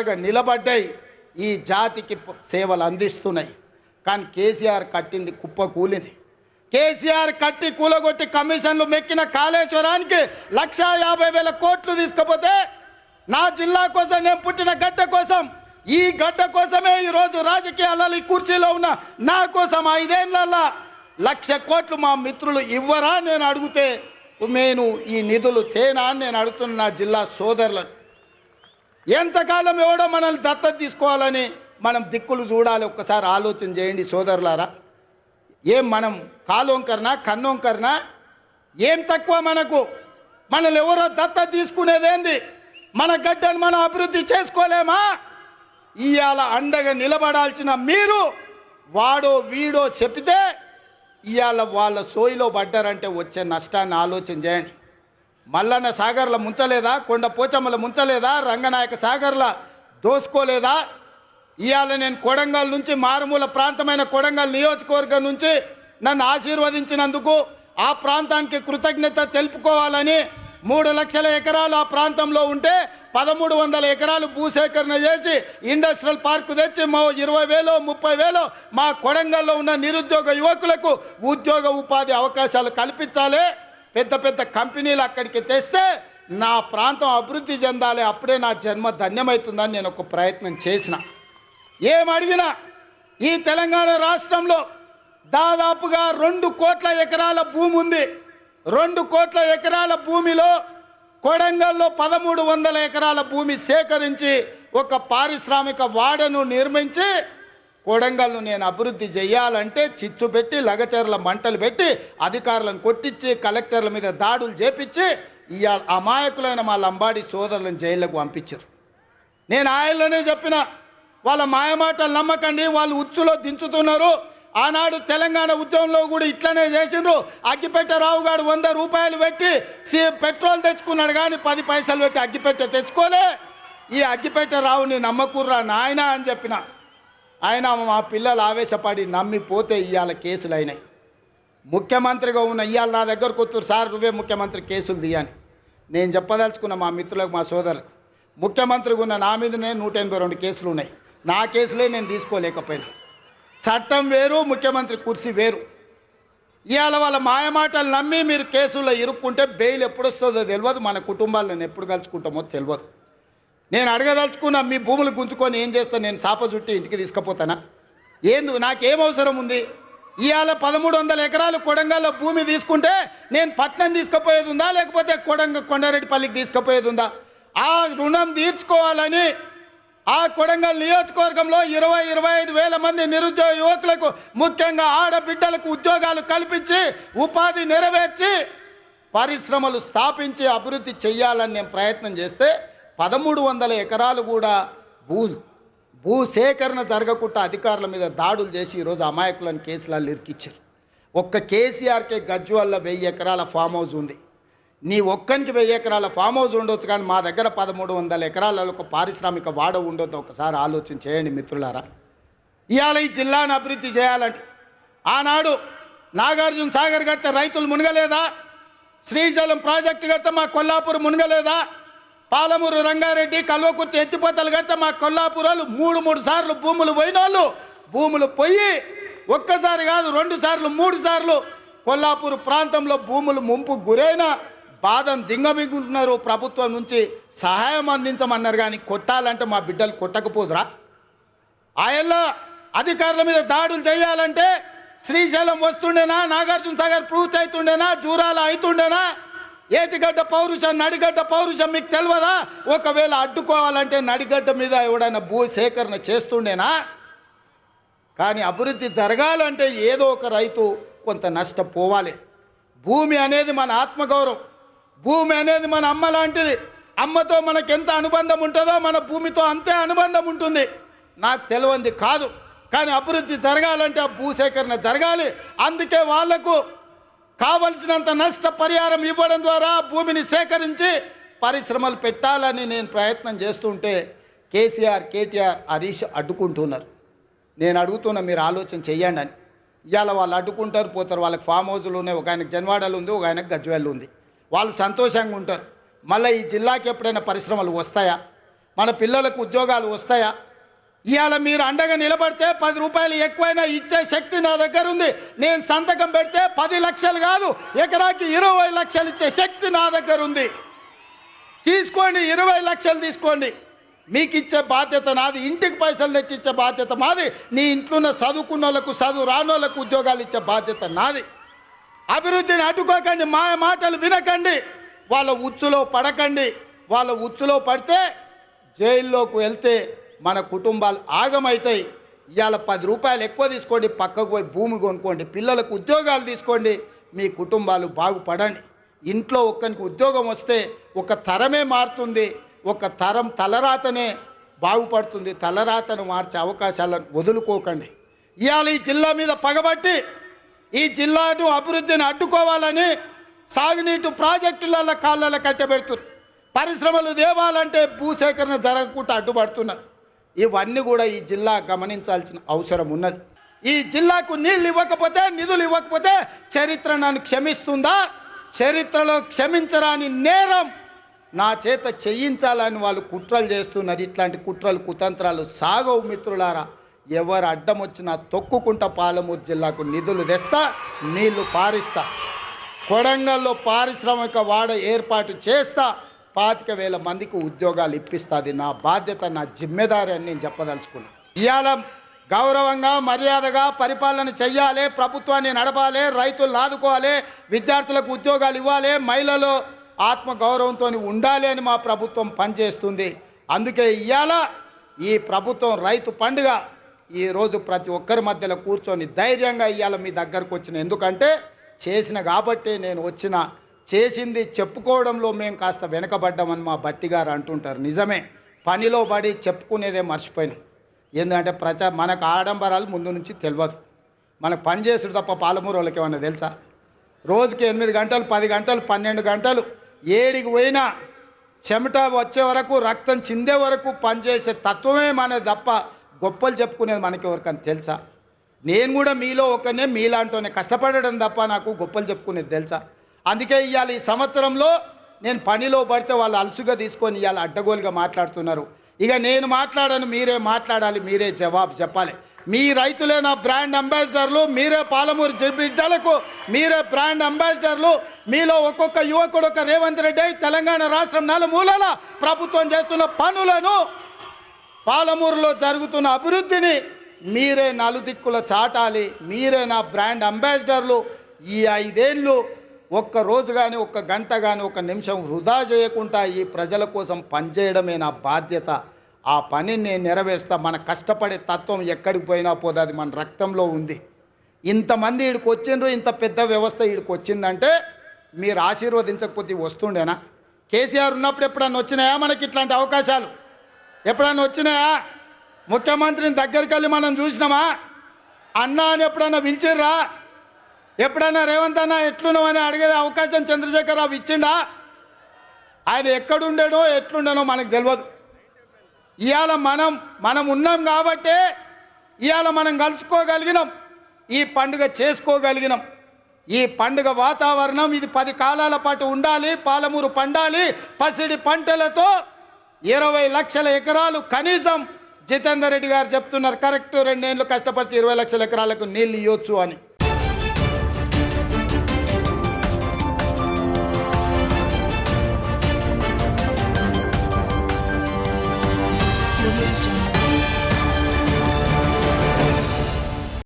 కేసీఆర్గా నిలబడ్డాయి. ఈ జాతికి సేవలు అందిస్తున్నాయి. కానీ కేసీఆర్ కట్టింది కుప్ప కూలింది. కేసీఆర్ కట్టి కూలగొట్టి కమిషన్లు మెక్కిన కాళేశ్వరానికి లక్షా యాభై వేల కోట్లు తీసుకపోతే నా జిల్లా కోసం నేను పుట్టిన గడ్డ కోసం ఈ గడ్డ కోసమే ఈరోజు రాజకీయాలలో ఈ కుర్చీలో ఉన్న నా కోసం ఐదేళ్ళలో లక్ష కోట్లు మా మిత్రులు ఇవ్వరా నేను అడిగితే నేను ఈ నిధులు తేనా? అని నేను అడుగుతున్న నా జిల్లా సోదరులను ఎంతకాలం ఎవడో మనల్ని దత్తత తీసుకోవాలని మనం దిక్కులు చూడాలి ఒక్కసారి ఆలోచన చేయండి సోదరులారా. ఏం మనం కాలోంకరనా కన్నోంకరనా ఏం తక్కువ మనకు? మనల్ని ఎవరో దత్త తీసుకునేదేంది? మన గడ్డను మనం అభివృద్ధి చేసుకోలేమా? ఇవాళ అండగా నిలబడాల్సిన మీరు వాడో వీడో చెప్తే ఇవాళ వాళ్ళ సోయిలో పడ్డారంటే వచ్చే నష్టాన్ని ఆలోచన చేయండి. మల్లన్న సాగర్ల ముంచలేదా? కొండ పోచమ్మల ముంచలేదా? రంగనాయక సాగర్ల దోసుకోలేదా? ఇవాళ నేను కొడంగల్ నుంచి మారుమూల ప్రాంతమైన కొడంగల్ నియోజకవర్గం నుంచి నన్ను ఆశీర్వదించినందుకు ఆ ప్రాంతానికి కృతజ్ఞత తెలుపుకోవాలని మూడు లక్షల ఎకరాలు ఆ ప్రాంతంలో ఉంటే పదమూడు వందల ఎకరాలు భూసేకరణ చేసి ఇండస్ట్రియల్ పార్క్ తెచ్చి మా ఇరవై వేలు ముప్పై వేలు మా కొడంగల్లో ఉన్న నిరుద్యోగ యువకులకు ఉద్యోగ ఉపాధి అవకాశాలు కల్పించాలి. పెద్ద పెద్ద కంపెనీలు అక్కడికి తెస్తే నా ప్రాంతం అభివృద్ధి చెందాలి అప్పుడే నా జన్మ ధన్యమవుతుందని నేను ఒక ప్రయత్నం చేసిన. ఏమడిగినా ఈ తెలంగాణ రాష్ట్రంలో దాదాపుగా రెండు కోట్ల ఎకరాల భూమి ఉంది. రెండు కోట్ల ఎకరాల భూమిలో కొడంగల్లో పదమూడు వందల ఎకరాల భూమి సేకరించి ఒక పారిశ్రామిక వాడను నిర్మించి కొడంగల్ను నేను అభివృద్ధి చేయాలంటే చిచ్చు పెట్టి లగచర్ల మంటలు పెట్టి అధికారులను కొట్టించి కలెక్టర్ల మీద దాడులు చేపించి ఇవాళ అమాయకులైన మా లంబాడి సోదరులను జైళ్ళకు పంపించారు. నేను ఆయనలోనే చెప్పిన వాళ్ళ మాయమాటలు నమ్మకండి వాళ్ళు ఉచ్చులో దించుతున్నారు. ఆనాడు తెలంగాణ ఉద్యమంలో కూడా ఇట్లనే చేసిండ్రు. అగ్గిపెట్టె రావు గారు వంద రూపాయలు పెట్టి సి పెట్రోల్ తెచ్చుకున్నాడు కానీ పది పైసలు పెట్టి అగ్గిపెట్టె తెచ్చుకోలే. ఈ అగ్గిపెట్టె రావుని నమ్మకుర్రా నాయన అని చెప్పిన. ఆయన మా పిల్లలు ఆవేశపడి నమ్మిపోతే ఇవాళ కేసులు అయినాయి ముఖ్యమంత్రిగా ఉన్న ఇవాళ నా దగ్గరకు కూతురు సార్ నువ్వే ముఖ్యమంత్రి కేసులు తీయని నేను చెప్పదలుచుకున్న మా మిత్రులకు మా సోదరులకు ముఖ్యమంత్రిగా ఉన్న నా మీదనే నూట ఎనభై రెండు కేసులు ఉన్నాయి నా కేసులే నేను తీసుకోలేకపోయినా. చట్టం వేరు ముఖ్యమంత్రి కుర్సీ వేరు. ఇవాళ వాళ్ళ మాయమాటలు నమ్మి మీరు కేసుల్లో ఇరుక్కుంటే బెయిల్ ఎప్పుడు వస్తుందో తెలియదు మన కుటుంబాలను ఎప్పుడు కలుసుకుంటామో తెలియదు నేను అడగదలుచుకున్న మీ భూములు గుంజుకొని ఏం చేస్తాను నేను సాప చుట్టి ఇంటికి తీసుకుపోతానా? ఏందు నాకేం అవసరం ఉంది? ఇవాళ పదమూడు వందల ఎకరాలు కొడంగల్లో భూమి తీసుకుంటే నేను పట్నం తీసుకుపోయేది ఉందా? లేకపోతే కొడంగ కొండారెడ్డిపల్లికి తీసుకుపోయేది ఉందా? ఆ రుణం తీర్చుకోవాలని ఆ కొడంగల్ నియోజకవర్గంలో ఇరవై ఇరవై ఐదు వేల మంది నిరుద్యోగ యువకులకు ముఖ్యంగా ఆడబిడ్డలకు ఉద్యోగాలు కల్పించి ఉపాధి నెరవేర్చి పరిశ్రమలు స్థాపించి అభివృద్ధి చేయాలని నేను ప్రయత్నం చేస్తే పదమూడు వందల ఎకరాలు కూడా భూ భూసేకరణ జరగకుండా అధికారుల మీద దాడులు చేసి ఈరోజు అమాయకులను కేసులలో ఇరికిచ్చారు. ఒక్క కేసీఆర్కే గజ్వాల్లో వెయ్యి ఎకరాల ఫామ్ హౌస్ ఉంది. నీ ఒక్కనికి వెయ్యి ఎకరాల ఫామ్ హౌస్ ఉండొచ్చు కానీ మా దగ్గర పదమూడు వందల ఎకరాలలో ఒక పారిశ్రామిక వాడ ఉండొద్దు ఒకసారి ఆలోచన చేయండి మిత్రులారా. ఇవాళ ఈ జిల్లాను అభివృద్ధి చేయాలంటే ఆనాడు నాగార్జున సాగర్ కడితే రైతులు మునగలేదా? శ్రీశైలం ప్రాజెక్టు కడితే మా కొల్లాపూర్ మునగలేదా? పాలమూరు రంగారెడ్డి కల్వకుర్తి ఎత్తిపోతలు కడితే మా కొల్లాపురాలు మూడు మూడు సార్లు భూములు పోయినోళ్ళు. భూములు పోయి ఒక్కసారి కాదు రెండు సార్లు మూడు సార్లు కొల్లాపూర్ ప్రాంతంలో భూములు ముంపు గురైన బాధను దింగమిగుంటున్నారు. ప్రభుత్వం నుంచి సహాయం అందించమన్నారు కానీ కొట్టాలంటే మా బిడ్డలు కొట్టకపోదురా. ఆయల్ల అధికారుల మీద దాడులు చేయాలంటే శ్రీశైలం వస్తుండేనా నాగార్జున సాగర్ పూర్తి అవుతుండేనా జూరాల అవుతుండేనా ఏటిగడ్డ పౌరుషం నడిగడ్డ పౌరుషం మీకు తెలియదా ఒకవేళ అడ్డుకోవాలంటే నడిగడ్డ మీద ఎవడైనా భూ సేకరణ చేస్తుండేనా? కానీ అభివృద్ధి జరగాలంటే ఏదో ఒక రైతు కొంత నష్టపోవాలి భూమి అనేది మన ఆత్మగౌరవం. భూమి అనేది మన అమ్మ లాంటిది. అమ్మతో మనకు ఎంత అనుబంధం ఉంటుందో మన భూమితో అంతే అనుబంధం ఉంటుంది. నాకు తెలియంది కాదు. కానీ అభివృద్ధి జరగాలంటే ఆ భూసేకరణ జరగాలి. అందుకే వాళ్ళకు కావలసినంత నష్ట పరిహారం ఇవ్వడం ద్వారా భూమిని సేకరించి పరిశ్రమలు పెట్టాలని నేను ప్రయత్నం చేస్తుంటే కేసీఆర్ కేటీఆర్ హరీష్ అడ్డుకుంటున్నారు. నేను అడుగుతున్నా మీరు ఆలోచన చెయ్యండి అని. ఇవాళ వాళ్ళు అడ్డుకుంటారు పోతారు. వాళ్ళకి ఫామ్ హౌజులు ఉన్నాయి. ఒక ఆయనకు జన్వాడలు ఉంది ఒక ఆయనకు గజ్వేళ్ళు ఉంది. వాళ్ళు సంతోషంగా ఉంటారు. మళ్ళీ ఈ జిల్లాకి ఎప్పుడైనా పరిశ్రమలు వస్తాయా? మన పిల్లలకు ఉద్యోగాలు వస్తాయా? ఇవాళ మీరు అండగా నిలబడితే పది రూపాయలు ఎక్కువైనా ఇచ్చే శక్తి నా దగ్గర ఉంది. నేను సంతకం పెడితే పది లక్షలు కాదు ఎకరాకి ఇరవై లక్షలు ఇచ్చే శక్తి నా దగ్గర ఉంది. తీసుకోండి ఇరవై లక్షలు తీసుకోండి. మీకు ఇచ్చే బాధ్యత నాది ఇంటికి పైసలు తెచ్చి ఇచ్చే బాధ్యత మాది నీ ఇంట్లో ఉన్న చదువుకున్న వాళ్ళకు చదువు రానోళ్ళకు ఉద్యోగాలు ఇచ్చే బాధ్యత నాది. అభివృద్ధిని అడ్డుకోకండి మా మాటలు వినకండి వాళ్ళ ఉచ్చులో పడకండి. వాళ్ళ ఉచ్చులో పడితే జైల్లోకి వెళ్తే మన కుటుంబాలు ఆగమవుతాయి ఇవాళ పది రూపాయలు ఎక్కువ తీసుకోండి పక్కకు పోయి భూమి కొనుక్కోండి పిల్లలకు ఉద్యోగాలు తీసుకోండి మీ కుటుంబాలు బాగుపడండి. ఇంట్లో ఒక్కరికి ఉద్యోగం వస్తే ఒక తరమే మారుతుంది ఒక తరం తలరాతనే బాగుపడుతుంది తలరాతను మార్చే అవకాశాలను వదులుకోకండి. ఇవాళ ఈ జిల్లా మీద పగబట్టి ఈ జిల్లాను అభివృద్ధిని అడ్డుకోవాలని సాగునీటి ప్రాజెక్టులలో కాళ్ళలో కట్టబెడుతున్నారు పరిశ్రమలు దేవాలంటే భూసేకరణ జరగకుండా అడ్డుపడుతున్నారు. ఇవన్నీ కూడా ఈ జిల్లా గమనించాల్సిన అవసరం ఉన్నది. ఈ జిల్లాకు నీళ్ళు ఇవ్వకపోతే నిధులు ఇవ్వకపోతే చరిత్ర నన్ను క్షమిస్తుందా? చరిత్రలో క్షమించరాని నేరం నా చేత చేయించాలని వాళ్ళు కుట్రలు చేస్తున్నారు. ఇట్లాంటి కుట్రలు కుతంత్రాలు సాగవు మిత్రులారా. ఎవరు అడ్డం వచ్చినా తొక్కుకుంటా పాలమూరు జిల్లాకు నిధులు తెస్తా నీళ్ళు పారిస్తా. కొడంగల్లో పారిశ్రామిక వాడ ఏర్పాటు చేస్తా పాతిక వేల మందికి ఉద్యోగాలు ఇప్పిస్తుంది నా బాధ్యత నా జిమ్మెదారి అని నేను చెప్పదలుచుకున్నా. ఇవాళ గౌరవంగా మర్యాదగా పరిపాలన చెయ్యాలి ప్రభుత్వాన్ని నడపాలి రైతులు ఆదుకోవాలి విద్యార్థులకు ఉద్యోగాలు ఇవ్వాలి మహిళలు ఆత్మగౌరవంతో ఉండాలి అని మా ప్రభుత్వం పనిచేస్తుంది. అందుకే ఇవాళ ఈ ప్రభుత్వం రైతు పండుగ ఈరోజు ప్రతి ఒక్కరి మధ్యలో కూర్చొని ధైర్యంగా ఇవాళ మీ దగ్గరకు వచ్చిన. ఎందుకంటే చేసిన కాబట్టి నేను వచ్చిన చేసింది చెప్పుకోవడంలో మేము కాస్త వెనకబడ్డామని మా బట్టి గారు అంటుంటారు. నిజమే పనిలో పడి చెప్పుకునేదే మర్చిపోయినాం. ఏంటంటే ప్రచ మనకు ఆడంబరాలు ముందు నుంచి తెలియదు మనకు పని చేసుడు తప్ప పాలమూరు వాళ్ళకి ఏమన్నా తెలుసా? రోజుకి ఎనిమిది గంటలు పది గంటలు పన్నెండు గంటలు ఏడికి పోయినా చెమట వచ్చే వరకు రక్తం చిందే వరకు పనిచేసే తత్వమే మనది తప్ప గొప్పలు చెప్పుకునేది మనకి ఎవరికని తెలుసా? నేను కూడా మీలో ఒకనే మీలాంటోనే కష్టపడడం తప్ప నాకు గొప్పలు చెప్పుకునేది తెలుసా? అందుకే ఇవాళ ఈ సంవత్సరంలో నేను పనిలో పడితే వాళ్ళు అలసుగా తీసుకొని ఇవాళ అడ్డగోలుగా మాట్లాడుతున్నారు. ఇక నేను మాట్లాడను మీరే మాట్లాడాలి మీరే జవాబు చెప్పాలి. మీ రైతులే నా బ్రాండ్ అంబాసిడర్లు మీరే పాలమూరు జి- బిడ్డలకు మీరే బ్రాండ్ అంబాసిడర్లు మీలో ఒక్కొక్క యువకుడు ఒక రేవంత్ రెడ్డి తెలంగాణ రాష్ట్రం నలుమూలల ప్రభుత్వం చేస్తున్న పనులను పాలమూరులో జరుగుతున్న అభివృద్ధిని మీరే నలుదిక్కుల చాటాలి మీరే నా బ్రాండ్ అంబాసిడర్లు. ఈ ఐదేళ్ళు ఒక్క రోజు కానీ ఒక్క గంట కానీ ఒక నిమిషం వృధా చేయకుండా ఈ ప్రజల కోసం పనిచేయడమే నా బాధ్యత. ఆ పనిని నేను నెరవేర్స్తా మన కష్టపడే తత్వం ఎక్కడికి పోయినా పోదు అది మన రక్తంలో ఉంది. ఇంతమంది వీడికి వచ్చిండ్రు ఇంత పెద్ద వ్యవస్థ ఈడికి వచ్చిందంటే మీరు ఆశీర్వదించకపోతే వస్తుండేనా? కేసీఆర్ ఉన్నప్పుడు ఎప్పుడన్నా వచ్చినాయా మనకి ఇట్లాంటి అవకాశాలు? ఎప్పుడన్నా వచ్చినాయా? ముఖ్యమంత్రిని దగ్గరికి వెళ్ళి మనం చూసినామా? అన్నా అని ఎప్పుడన్నా పిలిచిర్రా? ఎప్పుడైనా రేవంత్ అన్న ఎట్లున్నావు అని అడిగే అవకాశం చంద్రశేఖరరావు ఇచ్చిండా? ఆయన ఎక్కడుండేనో ఎట్లుండనో మనకు తెలియదు. ఇవాళ మనం మనం ఉన్నాం కాబట్టే ఇవాళ మనం కలుసుకోగలిగినాం. ఈ పండుగ చేసుకోగలిగినాం. ఈ పండుగ వాతావరణం ఇది పది కాలాల పాటు ఉండాలి పాలమూరు పండాలి పసిడి పంటలతో ఇరవై లక్షల ఎకరాలు కనీసం జితేందర్ రెడ్డి గారు చెప్తున్నారు కరెక్ట్ రెండేళ్ళు కష్టపడితే ఇరవై లక్షల ఎకరాలకు నీళ్ళు ఇవ్వచ్చు అని.